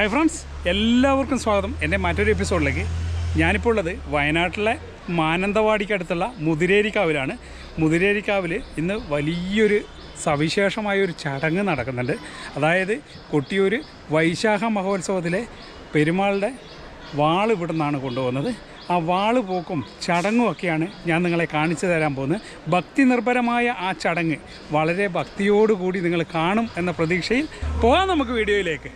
Hi friends എല്ലാവർക്കും സ്വാഗതം. എന്റെ മറ്റൊരു എപ്പിസോഡിലേക്ക് ഞാനിപ്പോൾ ഉള്ളത് വയനാട്ടിലെ മാനന്തവാടിക്കടുത്തുള്ള മുതിരേരിക്കാവിലാണ്. മുതിരേരിക്കാവിൽ ഇന്ന് വലിയൊരു സവിശേഷമായ ഒരു ചടങ്ങ് നടക്കുന്നുണ്ട്. അതായത് കൊട്ടിയൂർ വൈശാഖ മഹോത്സവത്തിലെ പെരുമാളുടെ വാൾ ഇവിടെ നിന്നാണ് കൊണ്ടുപോകുന്നത്. ആ വാൾ പോക്കും ചടങ്ങും ഒക്കെയാണ് ഞാൻ നിങ്ങളെ കാണിച്ചു തരാൻ പോകുന്നത്. ഭക്തി നിർഭരമായ ആ ചടങ്ങ് വളരെ ഭക്തിയോടുകൂടി നിങ്ങൾ കാണും എന്ന പ്രതീക്ഷയിൽ പോകാം നമുക്ക് വീഡിയോയിലേക്ക്.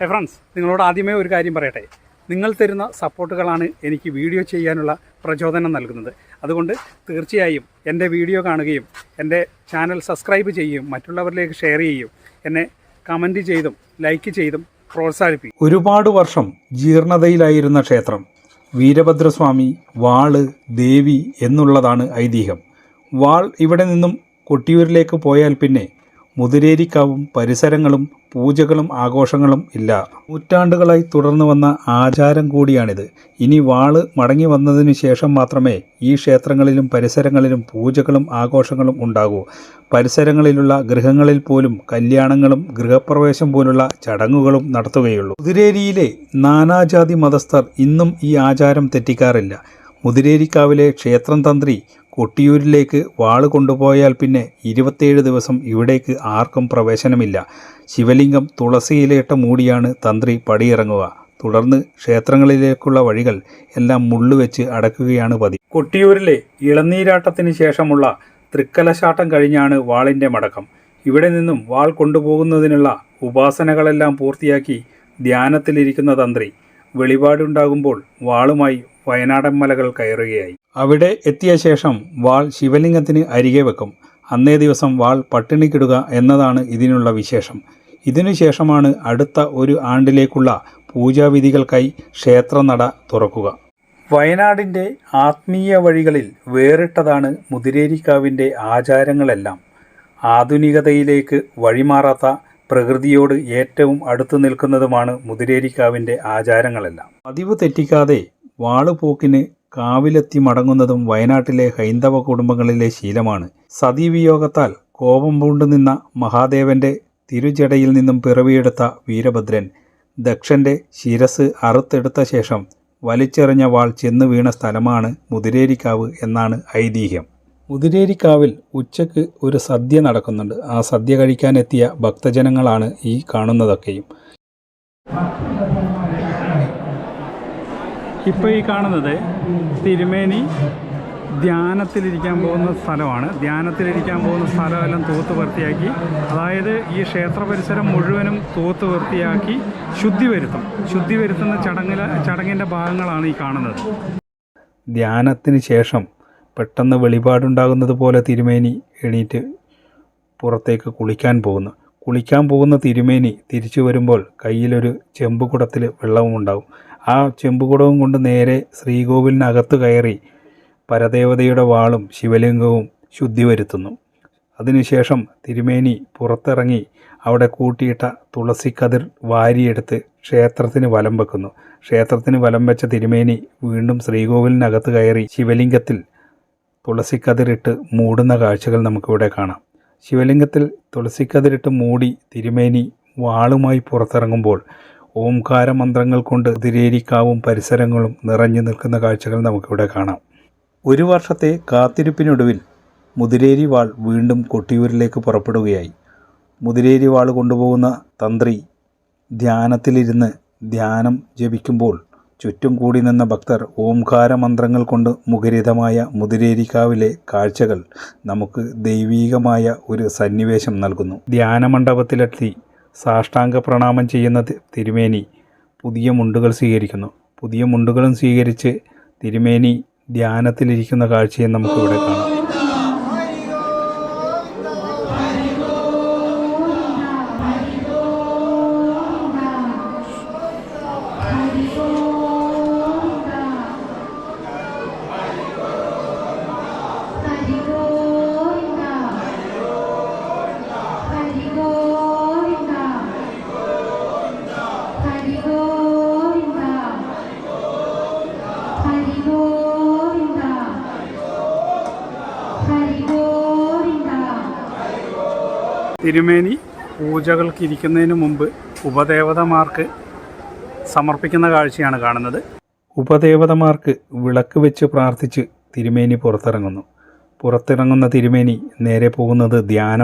ഹേ ഫ്രണ്ട്സ് നിങ്ങളോട് ആദ്യമേ ഒരു കാര്യം പറയട്ടെ. നിങ്ങൾ തരുന്ന സപ്പോർട്ടുകളാണ് എനിക്ക് വീഡിയോ ചെയ്യാനുള്ള പ്രചോദനം നൽകുന്നത്. അതുകൊണ്ട് തീർച്ചയായും എന്റെ വീഡിയോ കാണുകയും എന്റെ ചാനൽ സബ്സ്ക്രൈബ് ചെയ്യുകയും മറ്റുള്ളവരിലേക്ക് ഷെയർ ചെയ്യുകയും എന്നെ കമന്റ് ചെയ്തും ലൈക്ക് ചെയ്തും പ്രോത്സാഹിപ്പിക്കും. ഒരുപാട് വർഷം ജീർണതയിലായിരുന്ന ക്ഷേത്രം വീരഭദ്രസ്വാമി വാൾ ദേവി എന്നുള്ളതാണ് ഐതിഹ്യം. വാൾ ഇവിടെ നിന്നും കൊട്ടിയൂരിലേക്ക് പോയാൽ പിന്നെ മുതിരേരിക്കാവും പരിസരങ്ങളും പൂജകളും ആഘോഷങ്ങളും ഇല്ല. നൂറ്റാണ്ടുകളായി തുടർന്നു വന്ന ആചാരം കൂടിയാണിത്. ഇനി വാൾ മടങ്ങി വന്നതിനു ശേഷം മാത്രമേ ഈ ക്ഷേത്രങ്ങളിലും പരിസരങ്ങളിലും പൂജകളും ആഘോഷങ്ങളും ഉണ്ടാകൂ. പരിസരങ്ങളിലുള്ള ഗൃഹങ്ങളിൽ പോലും കല്യാണങ്ങളും ഗൃഹപ്രവേശം പോലുള്ള ചടങ്ങുകളും നടത്തുകയുള്ളൂ. മുതിരേരിയിലെ നാനാജാതി മതസ്ഥർ ഇന്നും ഈ ആചാരം തെറ്റിക്കാറില്ല. മുതിരേരിക്കാവിലെ ക്ഷേത്രം തന്ത്രി കൊട്ടിയൂരിലേക്ക് വാൾ കൊണ്ടുപോയാൽ പിന്നെ ഇരുപത്തേഴ് ദിവസം ഇവിടേക്ക് ആർക്കും പ്രവേശനമില്ല. ശിവലിംഗം തുളസിയിലേട്ട മൂടിയാണ് തന്ത്രി പടിയിറങ്ങുക. തുടർന്ന് ക്ഷേത്രങ്ങളിലേക്കുള്ള വഴികൾ എല്ലാം മുള്ളുവെച്ച് അടക്കുകയാണ് പതി. കൊട്ടിയൂരിലെ ഇളനീരാട്ടത്തിന് ശേഷമുള്ള തൃക്കലശാട്ടം കഴിഞ്ഞാണ് വാളിന്റെ മടക്കം. ഇവിടെ നിന്നും വാൾ കൊണ്ടുപോകുന്നതിനുള്ള ഉപാസനകളെല്ലാം പൂർത്തിയാക്കി ധ്യാനത്തിലിരിക്കുന്ന തന്ത്രി. വെളിപാടുണ്ടാകുമ്പോൾ വാളുമായി വയനാടൻ മലകൾ കയറുകയായി. അവിടെ എത്തിയ ശേഷം വാൾ ശിവലിംഗത്തിന് അരികെ വെക്കും. അന്നേ ദിവസം വാൾ പട്ടിണിക്കിടുക എന്നതാണ് ഇതിനുള്ള വിശേഷം. ഇതിനുശേഷമാണ് അടുത്ത ഒരു ആണ്ടിലേക്കുള്ള പൂജാവിധികൾക്കായി ക്ഷേത്രനട തുറക്കുക. വയനാടിന്റെ ആത്മീയ വഴികളിൽ വേറിട്ടതാണ് മുതിരേരിക്കാവിന്റെ ആചാരങ്ങളെല്ലാം. ആധുനികതയിലേക്ക് വഴിമാറാത്ത പ്രകൃതിയോട് ഏറ്റവും അടുത്തു നിൽക്കുന്നതുമാണ് മുതിരേരിക്കാവിന്റെ ആചാരങ്ങളെല്ലാം. പതിവ് തെറ്റിക്കാതെ വാളുപോക്കിന് കാവിലെത്തി മടങ്ങുന്നതും വയനാട്ടിലെ ഹൈന്ദവ കുടുംബങ്ങളിലെ ശീലമാണ്. സതീവിയോഗത്താൽ കോപം പൂണ്ടു നിന്ന മഹാദേവന്റെ തിരുജടയിൽ നിന്നും പിറവിയെടുത്ത വീരഭദ്രൻ ദക്ഷന്റെ ശിരസ് അറുത്തെടുത്ത ശേഷം വലിച്ചെറിഞ്ഞ വാൾ ചെന്നു വീണ സ്ഥലമാണ് മുതിരേരിക്കാവ് എന്നാണ് ഐതിഹ്യം. മുതിരേരിക്കാവിൽ ഉച്ചയ്ക്ക് ഒരു സദ്യ നടക്കുന്നുണ്ട്. ആ സദ്യ കഴിക്കാനെത്തിയ ഭക്തജനങ്ങളാണ് ഈ കാണുന്നതൊക്കെയും. ഇപ്പോൾ ഈ കാണുന്നത് തിരുമേനി ധ്യാനത്തിലിരിക്കാൻ പോകുന്ന സ്ഥലമാണ്. ധ്യാനത്തിലിരിക്കാൻ പോകുന്ന സ്ഥലമെല്ലാം തൂത്ത് വൃത്തിയാക്കി അതായത് ഈ ക്ഷേത്ര പരിസരം മുഴുവനും തൂത്ത് വൃത്തിയാക്കി ശുദ്ധി വരുത്തും. ശുദ്ധി വരുത്തുന്ന ചടങ്ങിൽ ചടങ്ങിന്റെ ഭാഗങ്ങളാണ് ഈ കാണുന്നത്. ധ്യാനത്തിന് ശേഷം പെട്ടെന്ന് വെളിപാടുണ്ടാകുന്നത് പോലെ തിരുമേനി എണീറ്റ് പുറത്തേക്ക് കുളിക്കാൻ പോകുന്നു. കുളിക്കാൻ പോകുന്ന തിരുമേനി തിരിച്ചു വരുമ്പോൾ കയ്യിലൊരു ചെമ്പുകുടത്തിൽ വെള്ളവും ഉണ്ടാവും ആ ചെമ്പുകുടവും കൊണ്ട് നേരെ ശ്രീകോവിലിനകത്ത് കയറി പരദേവതയുടെ വാളും ശിവലിംഗവും ശുദ്ധി വരുത്തുന്നു. അതിനുശേഷം തിരുമേനി പുറത്തിറങ്ങി അവിടെ കൂട്ടിയിട്ട തുളസിക്കതിർ വാരിയെടുത്ത് ക്ഷേത്രത്തിന് വലം വെക്കുന്നു. ക്ഷേത്രത്തിന് വലം വെച്ച തിരുമേനി വീണ്ടും ശ്രീകോവിലിനകത്ത് കയറി ശിവലിംഗത്തിൽ തുളസിക്കതിരിട്ട് മൂടുന്ന കാഴ്ചകൾ നമുക്കിവിടെ കാണാം. ശിവലിംഗത്തിൽ തുളസിക്കതിരിട്ട് മൂടി തിരുമേനി വാളുമായി പുറത്തിറങ്ങുമ്പോൾ ഓംകാര മന്ത്രങ്ങൾ കൊണ്ട് തിരേരിക്കാവും പരിസരങ്ങളും നിറഞ്ഞു നിൽക്കുന്ന കാഴ്ചകൾ നമുക്കിവിടെ കാണാം. ഒരു വർഷത്തെ കാത്തിരിപ്പിനൊടുവിൽ മുതിരേരി വാൾ വീണ്ടും കൊട്ടിയൂരിലേക്ക് പുറപ്പെടുകയായി. മുതിരേരി വാൾ കൊണ്ടുപോകുന്ന തന്ത്രി ധ്യാനത്തിലിരുന്ന് ധ്യാനം ജപിക്കുമ്പോൾ ചുറ്റും കൂടി നിന്ന ഭക്തർ ഓംകാര മന്ത്രങ്ങൾ കൊണ്ട് മുഖരിതമായ മുതിരേരിക്കാവിലെ കാഴ്ചകൾ നമുക്ക് ദൈവീകമായ ഒരു സന്നിവേശം നൽകുന്നു. ധ്യാനമണ്ഡപത്തിലെത്തി സാഷ്ടാംഗ പ്രണാമം ചെയ്യുന്ന തിരുമേനി പുതിയ മുണ്ടുകൾ സ്വീകരിക്കുന്നു. പുതിയ മുണ്ടുകളും സ്വീകരിച്ച് തിരുമേനി ധ്യാനത്തിലിരിക്കുന്ന കാഴ്ചയും നമുക്കിവിടെ കാണാം. തിരുമേനി പൂജകൾക്ക് ഇരിക്കുന്നതിന് മുമ്പ് ഉപദേവതമാർക്ക് സമർപ്പിക്കുന്ന കാഴ്ചയാണ് കാണുന്നത്. ഉപദേവതമാർക്ക് വിളക്ക് വെച്ച് പ്രാർത്ഥിച്ച് തിരുമേനി പുറത്തിറങ്ങുന്നു. പുറത്തിറങ്ങുന്ന തിരുമേനി നേരെ പോകുന്നത് ധ്യാന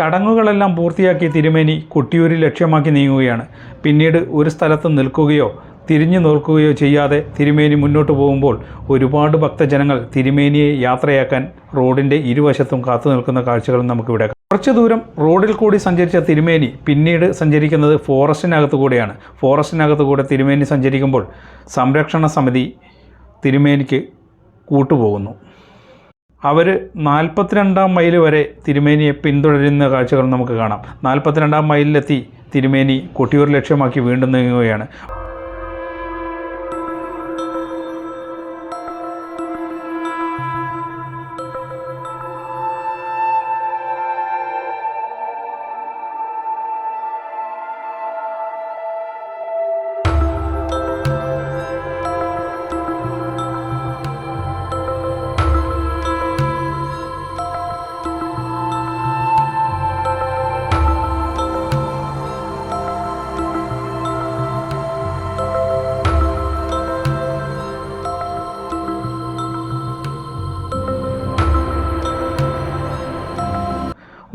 ചടങ്ങുകളെല്ലാം പൂർത്തിയാക്കി തിരുമേനി കൊട്ടിയൂരിൽ ലക്ഷ്യമാക്കി നീങ്ങുകയാണ്. പിന്നീട് ഒരു സ്ഥലത്ത് നിൽക്കുകയോ തിരിഞ്ഞു നോക്കുകയോ ചെയ്യാതെ തിരുമേനി മുന്നോട്ട് പോകുമ്പോൾ ഒരുപാട് ഭക്തജനങ്ങൾ തിരുമേനിയെ യാത്രയാക്കാൻ റോഡിന്റെ ഇരുവശത്തും കാത്തു നിൽക്കുന്ന കാഴ്ചകളും നമുക്കിവിടെ. കുറച്ച് ദൂരം റോഡിൽ കൂടി സഞ്ചരിച്ച തിരുമേനി പിന്നീട് സഞ്ചരിക്കുന്നത് ഫോറസ്റ്റിനകത്തു കൂടെയാണ്. ഫോറസ്റ്റിനകത്തു കൂടെ തിരുമേനി സഞ്ചരിക്കുമ്പോൾ സംരക്ഷണ സമിതി തിരുമേനിക്ക് കൂട്ടുപോകുന്നു. അവർ നാൽപ്പത്തിരണ്ടാം മൈൽ വരെ തിരുമേനിയെ പിന്തുടരുന്ന കാഴ്ചകൾ നമുക്ക് കാണാം. നാൽപ്പത്തിരണ്ടാം മൈലിലെത്തി തിരുമേനി കൊട്ടിയൂർ ലക്ഷ്യമാക്കി വീണ്ടും നീങ്ങുകയാണ്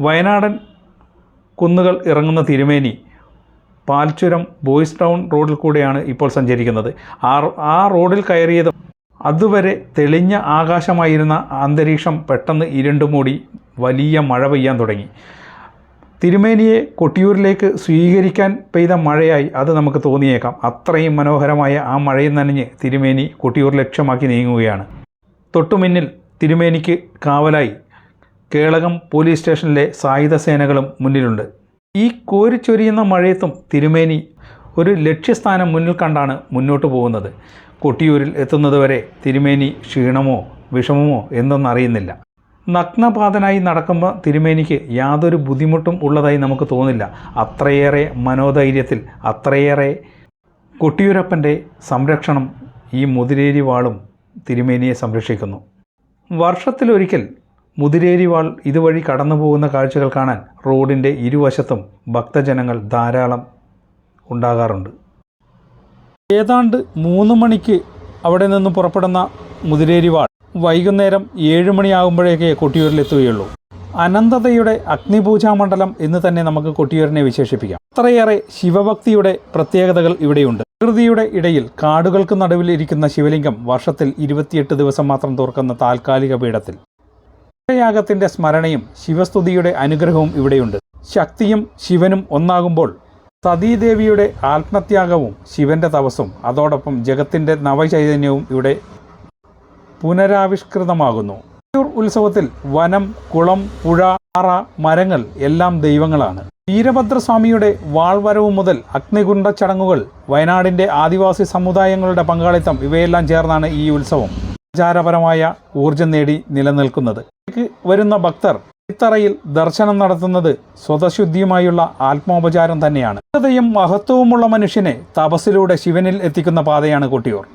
വയനാടൻ കുന്നുകൾ ഇറങ്ങുന്ന തിരുമേനി പാൽച്ചുരം ബോയ്സ് ടൗൺ റോഡിൽ കൂടെയാണ് ഇപ്പോൾ സഞ്ചരിക്കുന്നത്. ആ ആ റോഡിൽ കയറിയത് അതുവരെ തെളിഞ്ഞ ആകാശമായിരുന്ന അന്തരീക്ഷം പെട്ടെന്ന് ഇരുണ്ടുമൂടി വലിയ മഴ പെയ്യാൻ തുടങ്ങി. തിരുമേനിയെ കൊട്ടിയൂരിലേക്ക് സ്വീകരിക്കാൻ പെയ്ത മഴയായി അത് നമുക്ക് തോന്നിയേക്കാം. അത്രയും മനോഹരമായ ആ മഴയിൽ നനഞ്ഞ് തിരുമേനി കൊട്ടിയൂർ ലക്ഷ്യമാക്കി നീങ്ങുകയാണ്. തൊട്ടുമിന്നിൽ തിരുമേനിക്ക് കാവലായി കേളകം പോലീസ് സ്റ്റേഷനിലെ സായുധ സേനകളും മുന്നിലുണ്ട്. ഈ കോരിച്ചൊരിയുന്ന മഴയത്തും തിരുമേനി ഒരു ലക്ഷ്യസ്ഥാനം മുന്നിൽ കണ്ടാണ് മുന്നോട്ട് പോകുന്നത്. കൊട്ടിയൂരിൽ എത്തുന്നതുവരെ തിരുമേനി ക്ഷീണമോ വിഷമമോ എന്തെന്നറിയുന്നില്ല നഗ്നപാതനായി നടക്കുമ്പോൾ തിരുമേനിക്ക് യാതൊരു ബുദ്ധിമുട്ടും ഉള്ളതായി നമുക്ക് തോന്നില്ല. അത്രയേറെ മനോധൈര്യത്തിൽ അത്രയേറെ കൊട്ടിയൂരപ്പന്റെ സംരക്ഷണം ഈ മുതിരേരി വാളും തിരുമേനിയെ സംരക്ഷിക്കുന്നു. വർഷത്തിലൊരിക്കൽ മുതിരേരി വാൾ ഇതുവഴി കടന്നു പോകുന്ന കാഴ്ചകൾ കാണാൻ റോഡിന്റെ ഇരുവശത്തും ഭക്തജനങ്ങൾ ധാരാളം ഉണ്ടാകാറുണ്ട്. ഏതാണ്ട് മൂന്ന് മണിക്ക് അവിടെ നിന്ന് പുറപ്പെടുന്ന മുതിരേരിവാൾ വൈകുന്നേരം ഏഴ് മണിയാകുമ്പോഴേക്കേ കൊട്ടിയൂരിലെത്തുകയുള്ളൂ അനന്തതയുടെ അഗ്നിപൂജാമണ്ഡലം എന്ന് തന്നെ നമുക്ക് കൊട്ടിയൂരിനെ വിശേഷിപ്പിക്കാം. അത്രയേറെ ശിവഭക്തിയുടെ പ്രത്യേകതകൾ ഇവിടെയുണ്ട്. പ്രകൃതിയുടെ ഇടയിൽ കാടുകൾക്ക് നടുവിൽ ഇരിക്കുന്ന ശിവലിംഗം വർഷത്തിൽ ഇരുപത്തിയെട്ട് ദിവസം മാത്രം തുറക്കുന്ന താൽക്കാലിക പീഠത്തിൽ. യാഗത്തിന്റെ സ്മരണയും ശിവസ്തുതിയുടെ അനുഗ്രഹവും ഇവിടെയുണ്ട്. ശക്തിയും ശിവനും ഒന്നാകുമ്പോൾ സതീദേവിയുടെ ആത്മത്യാഗവും ശിവന്റെ തപസ്സും അതോടൊപ്പം ജഗത്തിന്റെ നവചൈതന്യവും ഇവിടെ പുനരാവിഷ്കൃതമാകുന്നു. ഉത്സവത്തിൽ വനം കുളം പുഴ പാറ മരങ്ങൾ എല്ലാം ദൈവങ്ങളാണ്. വീരഭദ്രസ്വാമിയുടെ വാൾവരവ് മുതൽ അഗ്നികുണ്ട ചടങ്ങുകൾ വയനാടിന്റെ ആദിവാസി സമുദായങ്ങളുടെ പങ്കാളിത്തം ഇവയെല്ലാം ചേർന്നാണ് ഈ ഉത്സവം. ആചാരപരമായ ഊർജം നേടി നിലനിൽക്കുന്നത്. വരുന്ന ഭക്തർ ഇത്തറയിൽ ദർശനം നടത്തുന്നത് സ്വതശുദ്ധിയുമായുള്ള ആത്മോപചാരം തന്നെയാണ്. ഭക്തതയും മഹത്വവുമുള്ള മനുഷ്യനെ തപസ്സിലൂടെ ശിവനിൽ എത്തിക്കുന്ന പാതയാണ് കൊട്ടിയൂർ.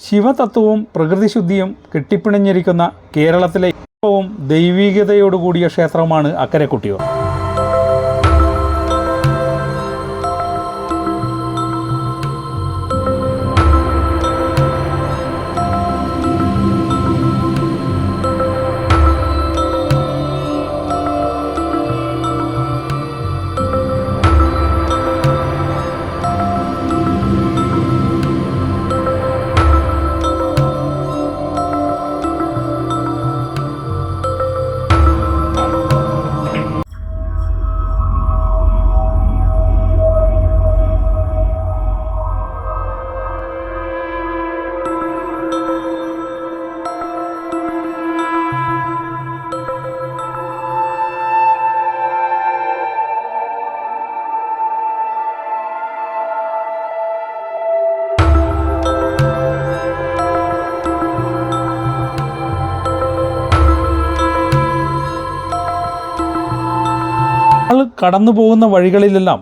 ശിവതത്വവും പ്രകൃതിശുദ്ധിയും കെട്ടിപ്പിണഞ്ഞിരിക്കുന്ന കേരളത്തിലെ ഏറ്റവും ദൈവീകതയോടുകൂടിയ ക്ഷേത്രമാണ് അക്കരെ കൊട്ടിയൂർ. ആൾ കടന്നു പോകുന്ന വഴികളിലെല്ലാം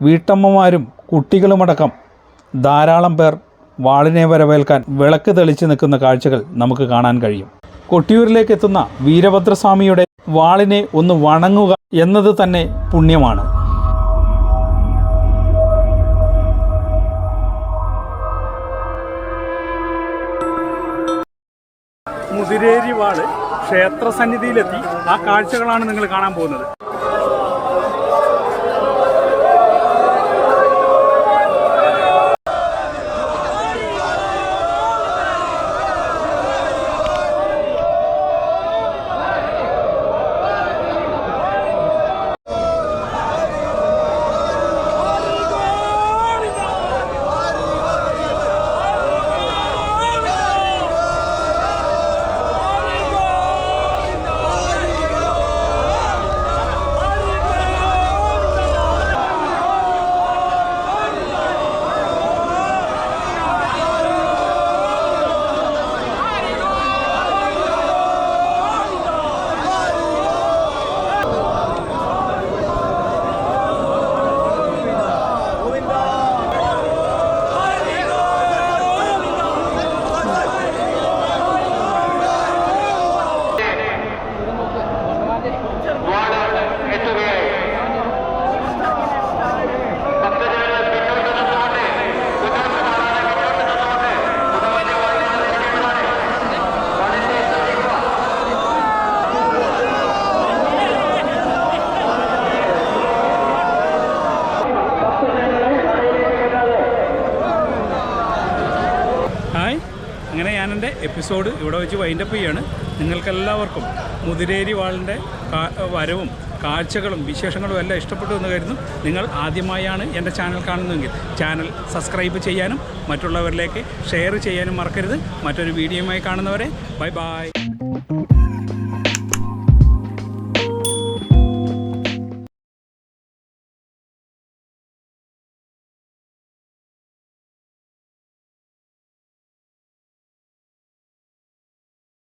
വീട്ടമ്മമാരും കുട്ടികളുമടക്കം ധാരാളം പേർ വാളിനെ വരവേൽക്കാൻ വിളക്ക് തെളിച്ച് നിൽക്കുന്ന കാഴ്ചകൾ നമുക്ക് കാണാൻ കഴിയും. കൊട്ടിയൂരിലേക്ക് എത്തുന്ന വീരഭദ്രസ്വാമിയുടെ വാളിനെ ഒന്ന് വണങ്ങുക എന്നത് തന്നെ പുണ്യമാണ്. മുതിരേരി വാൾ ക്ഷേത്ര സന്നിധിയിലെത്തി ആ കാഴ്ചകളാണ് നിങ്ങൾ കാണാൻ പോകുന്നത് ഹായ് അങ്ങനെ ഞാൻ എന്റെ എപ്പിസോഡ് ഇവിടെ വെച്ച് വൈൻഡപ്പ് ചെയ്യാണ്. നിങ്ങൾക്കെല്ലാവർക്കും മുതിരേരി വാളിന്റെ വരവും കാഴ്ചകളും വിശേഷങ്ങളും എല്ലാം ഇഷ്ടപ്പെട്ടു എന്ന് കരുതും നിങ്ങൾ ആദ്യമായാണ് എന്റെ ചാനൽ കാണുന്നതെങ്കിൽ ചാനൽ സബ്സ്ക്രൈബ് ചെയ്യാനും മറ്റുള്ളവരിലേക്ക് ഷെയർ ചെയ്യാനും മറക്കരുത്. മറ്റൊരു വീഡിയോയുമായി കാണുന്നവരെ ബൈ ബൈ